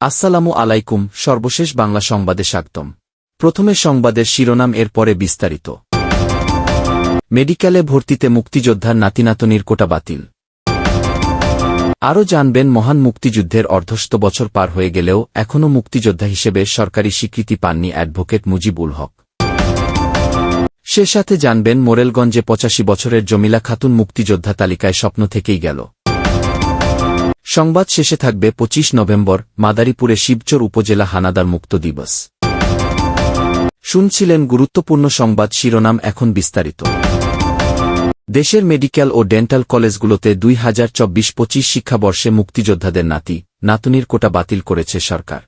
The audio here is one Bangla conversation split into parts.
আসসালামু আলাইকুম, সর্বশেষ বাংলা সংবাদে স্বাগতম। প্রথমে সংবাদের শিরোনাম এর পরে বিস্তারিত। মেডিকেলে ভর্তিতে মুক্তিযোদ্ধার নাতিনাতনির কোটা বাতিল। আরও জানবেন মহান মুক্তিযুদ্ধের অর্ধষ্ট বছর পার হয়ে গেলেও এখনও মুক্তিযোদ্ধা হিসেবে সরকারি স্বীকৃতি পাননি অ্যাডভোকেট মুজিবুল হক। সে সাথে জানবেন মোরেলগঞ্জে পঁচাশি বছরের জমিলা খাতুন মুক্তিযোদ্ধা তালিকায় স্বপ্ন থেকেই গেল। সংবাদ শেষে থাকবে ২৫ নভেম্বর, মাদারীপুরে শিবচর উপজেলা হানাদার মুক্ত দিবস। শুনছিলেন গুরুত্বপূর্ণ সংবাদ শিরোনাম এখন বিস্তারিত। দেশের মেডিকেল ও ডেন্টাল কলেজগুলোতে দুই হাজার চব্বিশ পঁচিশ শিক্ষাবর্ষে মুক্তিযোদ্ধাদের নাতি, নাতুনির কোটা বাতিল করেছে সরকার।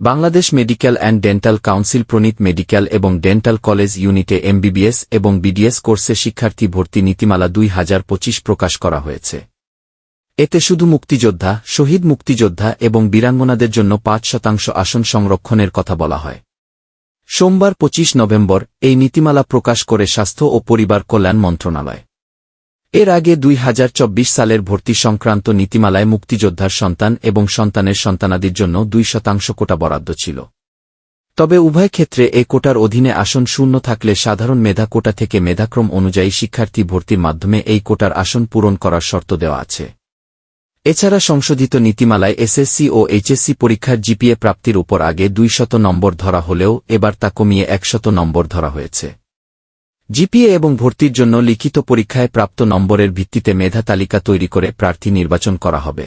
Bangladesh medical and dental council প্রণীত মেডিকেল এবং ডেন্টাল কলেজ ইউনিটে এমবিবিএস এবং বিডিএস কোর্সে শিক্ষার্থী ভর্তি নীতিমালা দুই হাজার পঁচিশ প্রকাশ করা হয়েছে। এতে শুধু মুক্তিযোদ্ধা, শহীদ মুক্তিযোদ্ধা এবং বীরাঙ্গনাদের জন্য পাঁচ শতাংশ আসন সংরক্ষণের কথা বলা হয়। সোমবার ২৫ নভেম্বর এই নীতিমালা প্রকাশ করে স্বাস্থ্য ও পরিবার কল্যাণ মন্ত্রণালয়। এর আগে দুই হাজার চব্বিশ সালের ভর্তি সংক্রান্ত নীতিমালায় মুক্তিযোদ্ধার সন্তান এবং সন্তানের সন্তানাদির জন্য দুই শতাংশ কোটা বরাদ্দ ছিল। তবে উভয় ক্ষেত্রে এ কোটার অধীনে আসন শূন্য থাকলে সাধারণ মেধা কোটা থেকে মেধাক্রম অনুযায়ী শিক্ষার্থী ভর্তির মাধ্যমে এই কোটার আসন পূরণ করার শর্ত দেওয়া আছে। এছাড়া সংশোধিত নীতিমালায় এসএসসি ও এইচএসসি পরীক্ষার জিপিএ প্রাপ্তির উপর আগে দুইশত নম্বর ধরা হলেও এবার তা কমিয়ে একশত নম্বর ধরা হয়েছে। জিপিএ এবং ভর্তির জন্য লিখিত পরীক্ষায় প্রাপ্ত নম্বরের ভিত্তিতে মেধা তালিকা তৈরি করে প্রার্থী নির্বাচন করা হবে।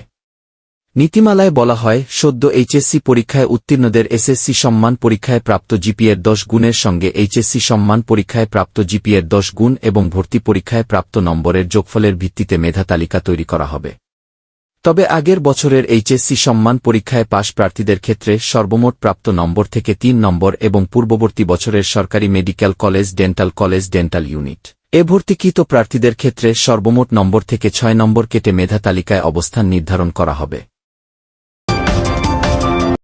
নীতিমালায় বলা হয়, সদ্য এইচএসসি পরীক্ষায় উত্তীর্ণদের এসএসসি সম্মান পরীক্ষায় প্রাপ্ত জিপিএর দশ গুণের সঙ্গে এইচএসসি সম্মান পরীক্ষায় প্রাপ্ত জিপিএর দশ গুণ এবং ভর্তি পরীক্ষায় প্রাপ্ত নম্বরের যোগফলের ভিত্তিতে মেধা তালিকা তৈরি করা হবে। তবে আগের বছরের এইচএসসি সম্মান পরীক্ষায় পাশ প্রার্থীদের ক্ষেত্রে সর্বমোট প্রাপ্ত নম্বর থেকে তিন নম্বর এবং পূর্ববর্তী বছরের সরকারি medical college, dental college, dental unit. এ ভর্তিকৃত প্রার্থীদের ক্ষেত্রে সর্বমোট নম্বর থেকে ছয় নম্বর কেটে মেধা তালিকায় অবস্থান নির্ধারণ করা হবে।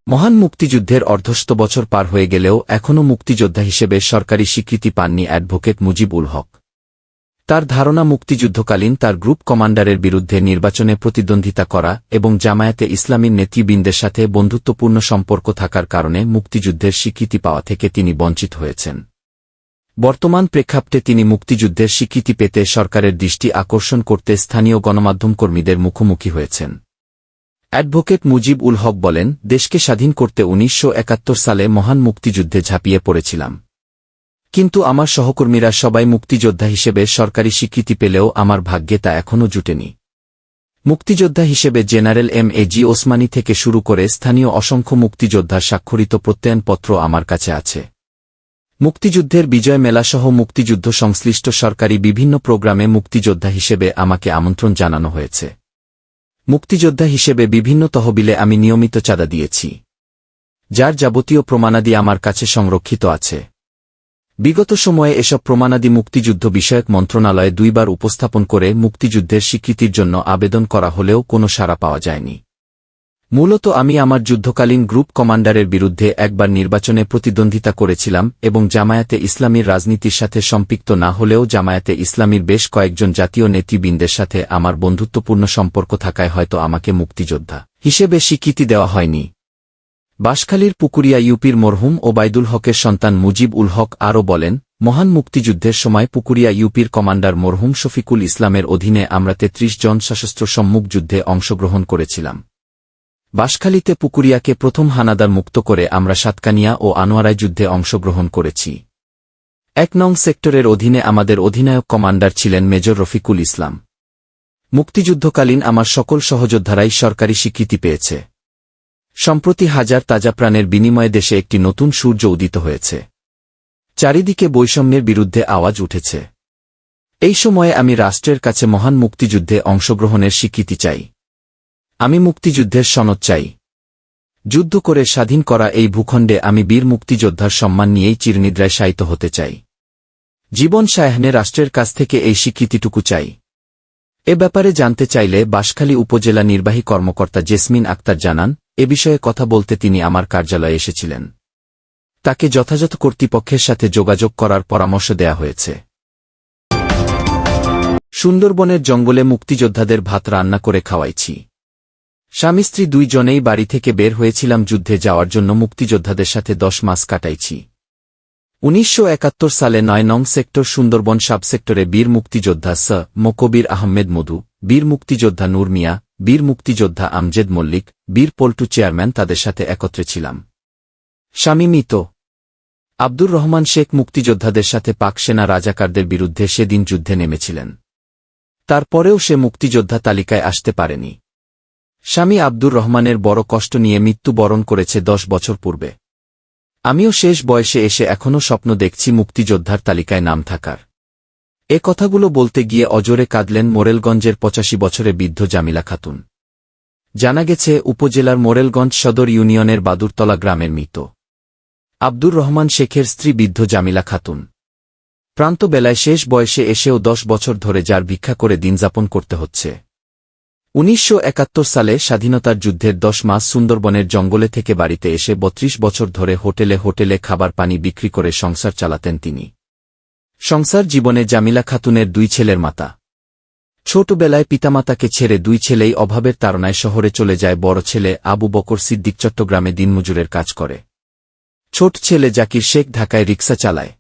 মহান মুক্তিযুদ্ধের অর্ধষ্ট বছর পার হয়ে গেলেও এখনও মুক্তিযোদ্ধা হিসেবে সরকারি স্বীকৃতি পাননি অ্যাডভোকেট মুজিবুল হক। তার ধারণা মুক্তিযুদ্ধকালীন তার গ্রুপ কমান্ডারের বিরুদ্ধে নির্বাচনে প্রতিদ্বন্দ্বিতা করা এবং জামায়াতে ইসলামীর নেতৃবৃন্দের সাথে বন্ধুত্বপূর্ণ সম্পর্ক থাকার কারণে মুক্তিযুদ্ধের স্বীকৃতি পাওয়া থেকে তিনি বঞ্চিত হয়েছেন। বর্তমান প্রেক্ষাপটে তিনি মুক্তিযুদ্ধের স্বীকৃতি পেতে সরকারের দৃষ্টি আকর্ষণ করতে স্থানীয় গণমাধ্যম কর্মীদের মুখোমুখি হয়েছেন। অ্যাডভোকেট মুজিব উল হক বলেন, দেশকে স্বাধীন করতে উনিশশো একাত্তর সালে মহান মুক্তিযুদ্ধে ঝাঁপিয়ে পড়েছিলাম। কিন্তু আমার সহকর্মীরা সবাই মুক্তিযোদ্ধা হিসেবে সরকারি স্বীকৃতি পেলেও আমার ভাগ্যে তা এখনও জুটেনি। মুক্তিযোদ্ধা হিসেবে general M A G Osmani থেকে শুরু করে স্থানীয় অসংখ্য মুক্তিযোদ্ধার স্বাক্ষরিত প্রত্যয়নপত্র আমার কাছে আছে। মুক্তিযুদ্ধের বিজয় মেলাসহ মুক্তিযুদ্ধ সংশ্লিষ্ট সরকারি বিভিন্ন প্রোগ্রামে মুক্তিযোদ্ধা হিসেবে আমাকে আমন্ত্রণ জানানো হয়েছে। মুক্তিযোদ্ধা হিসেবে বিভিন্ন তহবিলে আমি নিয়মিত চাঁদা দিয়েছি। যার যাবতীয় প্রমাণাদি আমার কাছে সংরক্ষিত আছে। বিগত সময়ে এসব প্রমাণাদি মুক্তিযুদ্ধ বিষয়ক মন্ত্রণালয়ে দুইবার উপস্থাপন করে মুক্তিযুদ্ধের স্বীকৃতির জন্য আবেদন করা হলেও কোনো সাড়া পাওয়া যায়নি। মূলত আমি আমার যুদ্ধকালীন গ্রুপ কমান্ডারের বিরুদ্ধে একবার নির্বাচনে প্রতিদ্বন্দ্বিতা করেছিলাম এবং জামায়াতে ইসলামীর রাজনীতির সাথে সম্পৃক্ত না হলেও জামায়াতে ইসলামীর বেশ কয়েকজন জাতীয় নেতৃবৃন্দের সাথে আমার বন্ধুত্বপূর্ণ সম্পর্ক থাকায় হয়তো আমাকে মুক্তিযোদ্ধা হিসেবে স্বীকৃতি দেওয়া হয়নি। বাঁশখালীর পুকুরিয়া ইউপির মরহুম ওবায়দুল হকের সন্তান মুজিব উল হক আরও বলেন, মহান মুক্তিযুদ্ধের সময় পুকুরিয়া ইউপির কমান্ডার মরহুম শফিকুল ইসলামের অধীনে আমরা তেত্রিশ জন সশস্ত্র সম্মুখ যুদ্ধে অংশগ্রহণ করেছিলাম। বাঁশখালীতে পুকুরিয়াকে প্রথম হানাদার মুক্ত করে আমরা সাতকানিয়া ও আনোয়ারায় যুদ্ধে অংশগ্রহণ করেছি। এক নং সেক্টরের অধীনে আমাদের অধিনায়ক কমান্ডার ছিলেন মেজর রফিকুল ইসলাম। মুক্তিযুদ্ধকালীন আমার সকল সহযোদ্ধারাই সরকারি স্বীকৃতি পেয়েছে। সম্প্রতি হাজার তাজা প্রাণের বিনিময়ে দেশে একটি নতুন সূর্য উদিত হয়েছে। চারিদিকে বৈষম্যের বিরুদ্ধে আওয়াজ উঠেছে। এই সময়ে আমি রাষ্ট্রের কাছে মহান মুক্তিযুদ্ধে অংশগ্রহণের স্বীকৃতি চাই। আমি মুক্তিযুদ্ধের সনদ চাই। যুদ্ধ করে স্বাধীন করা এই ভূখণ্ডে আমি বীর মুক্তিযোদ্ধার সম্মান নিয়েই চিরনিদ্রায় শায়িত হতে চাই। জীবন সায়াহনে রাষ্ট্রের কাছ থেকে এই স্বীকৃতিটুকু চাই। এ ব্যাপারে জানতে চাইলে বাঁশখালী উপজেলা নির্বাহী কর্মকর্তা জেসমিন আক্তার জানান এ বিষয়ে কথা বলতে তিনি আমার কার্যালয়ে এসেছিলেন। তাকে যথাযথ কর্তৃপক্ষের সাথে যোগাযোগ করার পরামর্শ দেয়া হয়েছে। সুন্দরবনের জঙ্গলে মুক্তিযোদ্ধাদের ভাত রান্না করে খাওয়াইছি। স্বামী স্ত্রী দুইজনেই বাড়ি থেকে বের হয়েছিলাম যুদ্ধে যাওয়ার জন্য মুক্তিযোদ্ধাদের সাথে দশ মাস কাটাইছি। উনিশশো একাত্তর সালে নয় নং সেক্টর সুন্দরবন সাবসেক্টরে বীর মুক্তিযোদ্ধা স. মকবির আহমেদ মধু, বীর মুক্তিযোদ্ধা নূর মিয়া বীর মুক্তিযোদ্ধা আমজেদ মল্লিক, বীর পল্টু চেয়ারম্যান তাদের সাথে একত্রে ছিলাম। স্বামী মৃত আব্দুর রহমান শেখ মুক্তিযোদ্ধাদের সাথে পাক সেনা রাজাকারদের বিরুদ্ধে সেদিন যুদ্ধে নেমেছিলেন। তারপরেও সে মুক্তিযোদ্ধা তালিকায় আসতে পারেনি। স্বামী আব্দুর রহমানের বড় কষ্ট নিয়ে মৃত্যুবরণ করেছে দশ বছর পূর্বে। আমিও শেষ বয়সে এসে এখনও স্বপ্ন দেখছি মুক্তিযোদ্ধার তালিকায় নাম থাকার। এ কথাগুলো বলতে গিয়ে অজরে কাঁদলেন মোরেলগঞ্জের পঁচাশি বছরে বৃদ্ধ জামিলা খাতুন। জানা গেছে, উপজেলার মোরেলগঞ্জ সদর ইউনিয়নের বাদুরতলা গ্রামের মৃত। আব্দুর রহমান শেখের স্ত্রী বৃদ্ধ জামিলা খাতুন। প্রান্তবেলায় শেষ বয়সে এসেও দশ বছর ধরে যার ভিক্ষা করে দিনযাপন করতে হচ্ছে। উনিশশো একাত্তর সালে স্বাধীনতার যুদ্ধের দশ মাস সুন্দরবনের জঙ্গলে থেকে বাড়িতে এসে বত্রিশ বছর ধরে হোটেলে হোটেলে খাবার পানি বিক্রি করে সংসার চালাতেন তিনি। সংসার জীবনে জামিলা খাতুনের দুই ছেলের মাতা। ছোটবেলায় পিতামাতাকে ছেড়ে দুই ছেলেই অভাবের তাড়নায় শহরে চলে যায় বড় ছেলে আবু বকর সিদ্দিক চট্টগ্রামে দিনমজুরের কাজ করে। ছোট ছেলে জাকির শেখ ঢাকায় রিক্সা চালায়।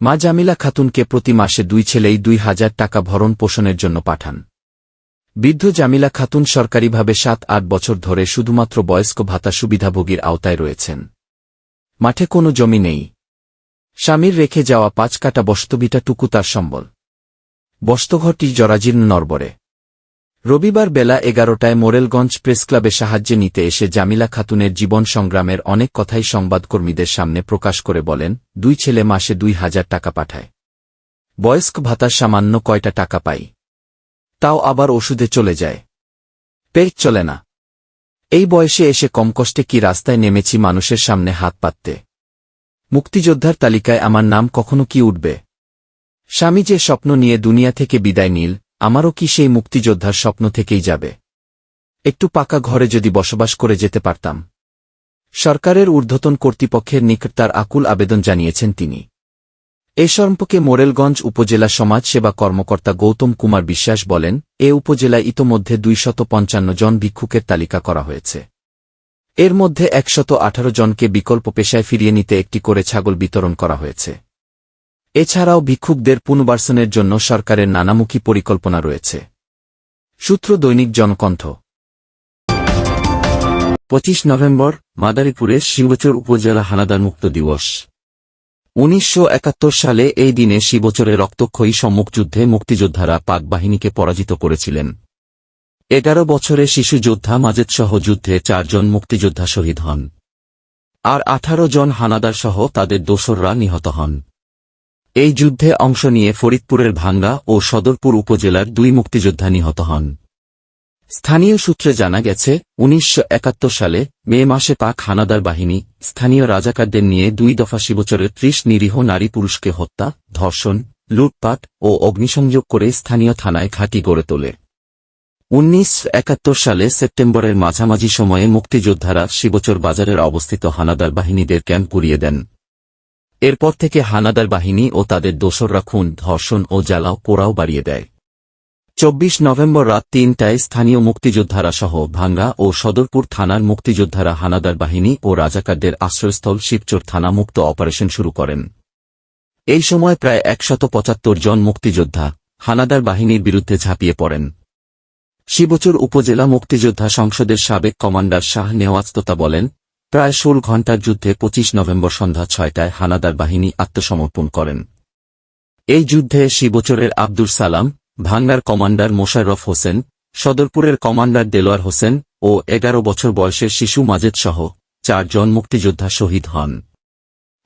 মা জামিলা খাতুনকে প্রতি মাসে দুই ছেলেই দুই হাজার টাকা ভরণ পোষণের জন্য পাঠান। বৃদ্ধ জামিলা খাতুন সরকারিভাবে সাত আট বছর ধরে শুধুমাত্র বয়স্ক ভাতা সুবিধাভোগীর আওতায় রয়েছেন। মাঠে কোনো জমি নেই। স্বামীর রেখে যাওয়া পাঁচ কাটা বস্তবিটা টুকু তার সম্বল। বস্তঘরটি জরাজীর্ণ নরবরে রবিবার বেলা এগারোটায় মোরেলগঞ্জ প্রেসক্লাবে সাহায্যে নিতে এসে জামিলা খাতুনের জীবন সংগ্রামের অনেক কথাই সংবাদকর্মীদের সামনে প্রকাশ করে বলেন, দুই ছেলে মাসে দুই হাজার টাকা পাঠায়। বয়স্ক ভাতার সামান্য কয়টা টাকা পাই। তাও আবার ওষুধে চলে যায়। পেট চলে না। এই বয়সে এসে কম কষ্টে কি রাস্তায় নেমেছি মানুষের সামনে হাত পাততে। মুক্তিযোদ্ধার তালিকায় আমার নাম কখনো কি উঠবে? স্বামী যে স্বপ্ন নিয়ে দুনিয়া থেকে বিদায় নীল, আমারও কি সেই মুক্তিযোদ্ধার স্বপ্ন থেকেই যাবে? একটু পাকা ঘরে যদি বসবাস করে যেতে পারতাম। সরকারের ঊর্ধ্বতন কর্তৃপক্ষের নিকট তার আকুল আবেদন জানিয়েছেন তিনি। এ সম্পর্কে মোরেলগঞ্জ উপজেলা সমাজ সেবা কর্মকর্তা গৌতম কুমার বিশ্বাস বলেন, এ উপজেলায় ইতোমধ্যে পঞ্চান্ন জন ভিক্ষুকের তালিকা করা হয়েছে। এর মধ্যে একশত আঠারো জনকে বিকল্প পেশায় ফিরিয়ে নিতে একটি করে ছাগল বিতরণ করা হয়েছে। এছাড়াও ভিক্ষুকদের পুনর্বাসনের জন্য সরকারের নানামুখী পরিকল্পনা রয়েছে। সূত্র দৈনিক জনকণ্ঠ। পঁচিশ নভেম্বর, মাদারীপুরে শিবচর উপজেলা হানাদার মুক্ত দিবস। উনিশশো একাত্তর সালে এই দিনে শিবচরে রক্তক্ষয়ী সম্মুখযুদ্ধে মুক্তিযোদ্ধারা পাক বাহিনীকে পরাজিত করেছিলেন। এগারো বছরে শিশু যোদ্ধা মাজেদসহ যুদ্ধে চারজন মুক্তিযোদ্ধা শহীদ হন। আর আঠারো জন হানাদার সহ তাদের দোসররা নিহত হন। এই যুদ্ধে অংশ নিয়ে ফরিদপুরের ভাঙ্গা ও সদরপুর উপজেলার দুই মুক্তিযোদ্ধা নিহত হন। স্থানীয় সূত্রে জানা গেছে, উনিশশো একাত্তর সালে মে মাসে পাক হানাদার বাহিনী স্থানীয় রাজাকারদের নিয়ে দুই দফা শিবচরের ত্রিশ নিরীহ নারী পুরুষকে হত্যা, ধর্ষণ, লুটপাট ও অগ্নিসংযোগ করে স্থানীয় থানায় ঘাঁটি গড়ে তোলে। উনিশশো একাত্তর সালে সেপ্টেম্বরের মাঝামাঝি সময়ে মুক্তিযোদ্ধারা শিবচর বাজারের অবস্থিত হানাদার বাহিনীদের ক্যাম্প পুড়িয়ে দেন। এরপর থেকে হানাদার বাহিনী ও তাদের দোসররা খুন, ধর্ষণ ও জ্বালাও পোড়াও বাড়িয়ে দেয়। চব্বিশ নভেম্বর রাত তিনটায় স্থানীয় মুক্তিযোদ্ধারা সহ ভাঙ্গা ও সদরপুর থানার মুক্তিযোদ্ধারা হানাদার বাহিনী ও রাজাকারদের আশ্রয়স্থল শিবচর থানা মুক্ত অপারেশন শুরু করেন। এই সময় প্রায় একশত পঁচাত্তর জন মুক্তিযোদ্ধা হানাদার বাহিনীর বিরুদ্ধে ঝাঁপিয়ে পড়েন। শিবচর উপজেলা মুক্তিযোদ্ধা সংসদের সাবেক কমান্ডার শাহ নেওয়াজততা বলেন, প্রায় ষোল ঘণ্টার যুদ্ধে পঁচিশ নভেম্বর সন্ধ্যা ছয়টায় হানাদার বাহিনী আত্মসমর্পণ করেন। এই যুদ্ধে শিবচরের আব্দুল সালাম, ভাঙ্গার কমান্ডার মোশাররফ হোসেন, সদরপুরের কমান্ডার দেলোয়ার হোসেন ও এগারো বছর বয়সের শিশু মাজেদ সহ চারজন মুক্তিযোদ্ধা শহীদ হন।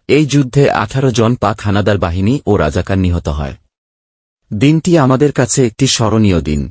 এই যুদ্ধে আঠারো জন পাক হানাদার বাহিনী ও রাজাকার নিহত হয়। দিনটি আমাদের কাছে একটি স্মরণীয় দিন।